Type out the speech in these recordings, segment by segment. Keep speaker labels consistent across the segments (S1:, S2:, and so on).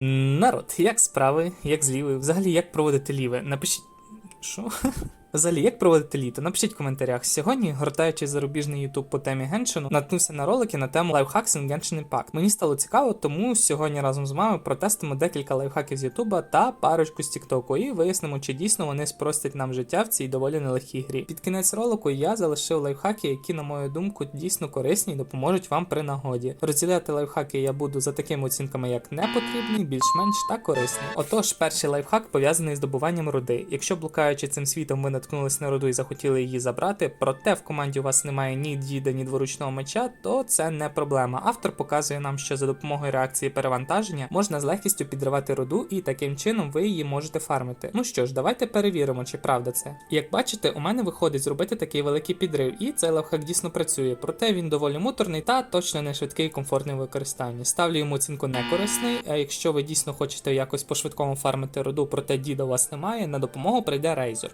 S1: Народ, як справи, як з лівою, взагалі як проводити ліве? Напишіть. Що? Взагалі, як проводити літо? Напишіть в коментарях. Сьогодні, гортаючи зарубіжний ютуб по темі Геншину, наткнувся на ролики на тему лайфхакс in Genshin Impact. Мені стало цікаво, тому сьогодні разом з вами протестимо декілька лайфхаків з Ютуба та парочку з Тіктоку і вияснимо, чи дійсно вони спростять нам життя в цій доволі нелегкій грі. Під кінець ролику я залишив лайфхаки, які, на мою думку, дійсно корисні і допоможуть вам при нагоді. Розділяти лайфхаки я буду за такими оцінками, як непотрібний, більш-менш та корисний. Отож, перший лайфхак пов'язаний з добуванням руди. Якщо блукаючи цим світом, ви наткнулись на руду і захотіли її забрати, проте в команді у вас немає ні діда, ні дворучного меча, то це не проблема. Автор показує нам, що за допомогою реакції перевантаження можна з легкістю підривати руду, і таким чином ви її можете фармити. Ну що ж, давайте перевіримо, чи правда це. Як бачите, у мене виходить зробити такий великий підрив, і цей лайфхак дійсно працює, проте він доволі муторний та точно не швидкий і комфортний в використанні. Ставлю йому оцінку некорисний. А якщо ви дійсно хочете якось по швидкому фармити руду, проте діда у вас немає, на допомогу прийде рейзор.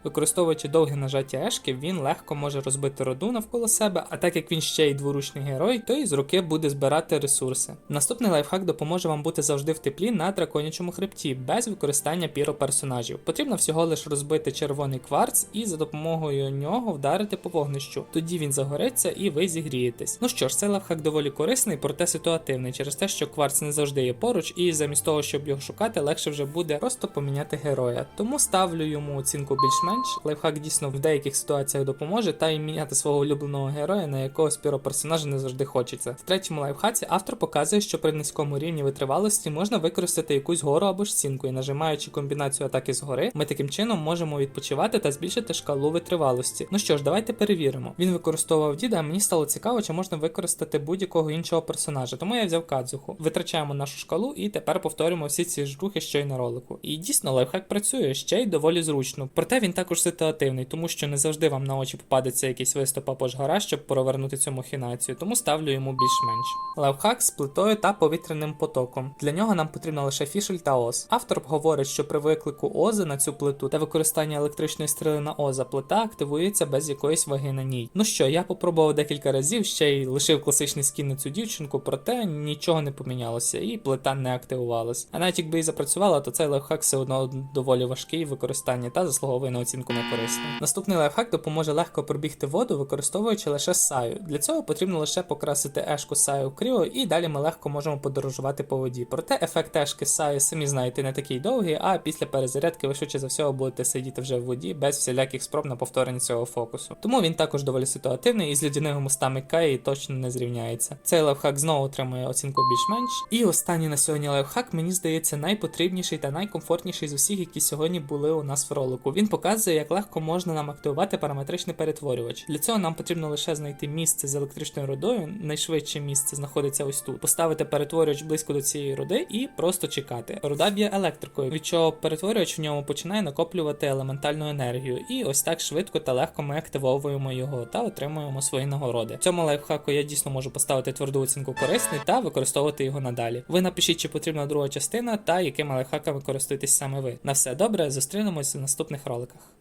S1: Використовуючи довге нажаття ешки, він легко може розбити руду навколо себе, а так як він ще й дворучний герой, то із руки буде збирати ресурси. Наступний лайфхак допоможе вам бути завжди в теплі на драконячому хребті, без використання піроперсонажів. Потрібно всього лиш розбити червоний кварц і за допомогою нього вдарити по вогнищу. Тоді він загориться і ви зігрієтесь. Ну що ж, цей лайфхак доволі корисний, проте ситуативний, через те, що кварц не завжди є поруч, і замість того, щоб його шукати, легше вже буде просто поміняти героя. Тому ставлю йому оцінку більш-менш. Лайфхак дійсно в деяких ситуаціях допоможе, та й міняти свого улюбленого героя на якогось піроперсонажа не завжди хочеться. В третьому лайфхаці автор показує, що при низькому рівні витривалості можна використати якусь гору або ж стінку, і нажимаючи комбінацію атаки згори, ми таким чином можемо відпочивати та збільшити шкалу витривалості. Ну що ж, давайте перевіримо. Він використовував діда, а мені стало цікаво, чи можна використати будь-якого іншого персонажа. Тому я взяв кадзуху. Витрачаємо нашу шкалу і тепер повторюємо всі ці ж рухи, що й на ролику. І дійсно лайфхак працює ще й доволі зручно. Проте він також ситуативний, тому що не завжди вам на очі попадеться якийсь виступ або ж гора, щоб провернути цю махінацію, тому ставлю йому більш-менш. Лайфхак з плитою та повітряним потоком. Для нього нам потрібно лише фішель та оз. Автор говорить, що при виклику ози на цю плиту та використанні електричної стріли на оза плита активується без якоїсь ваги на ній. Ну що, я попробував декілька разів, ще й лишив класичний скін на цю дівчинку, проте нічого не помінялося, і плита не активувалась. А навіть якби і запрацювала, то цей лайфхак все одно доволі важкий в використанні та заслуговує на оцінку некорисний. Наступний лайфхак допоможе легко пробігти воду, використовуючи лише саю. Для цього потрібно лише покрасити ешку саю кріо, і далі ми легко можемо подорожувати по воді. Проте ефект ешки саї, самі знаєте, не такий довгий, а після перезарядки ви швидше за всього будете сидіти вже в воді без всіляких спроб на повторення цього фокусу. Тому він також доволі ситуативний і з лідяними мостами Каї точно не зрівняється. Цей лайфхак знову отримує оцінку більш-менш. І останній на сьогодні лайфхак, мені здається, найпотрібніший та найкомфортніший з усіх, які сьогодні були у нас в ролику. Він показує, як легко можна нам активувати параметричний перетворювач. Для цього нам потрібно лише знайти місце з електричною рудою. Найшвидше місце знаходиться ось тут. Поставити перетворювач близько до цієї руди і просто чекати. Руда б'є електрикою, від чого перетворювач в ньому починає накоплювати елементальну енергію. І ось так швидко та легко ми активовуємо його та отримуємо свої нагороди. В цьому лайфхаку я дійсно можу поставити тверду оцінку корисний та використовувати його надалі. Ви напишіть, чи потрібна друга частина та якими лайфхаками користуєтесь саме ви. На все добре, зустрінемось в наступних роликах.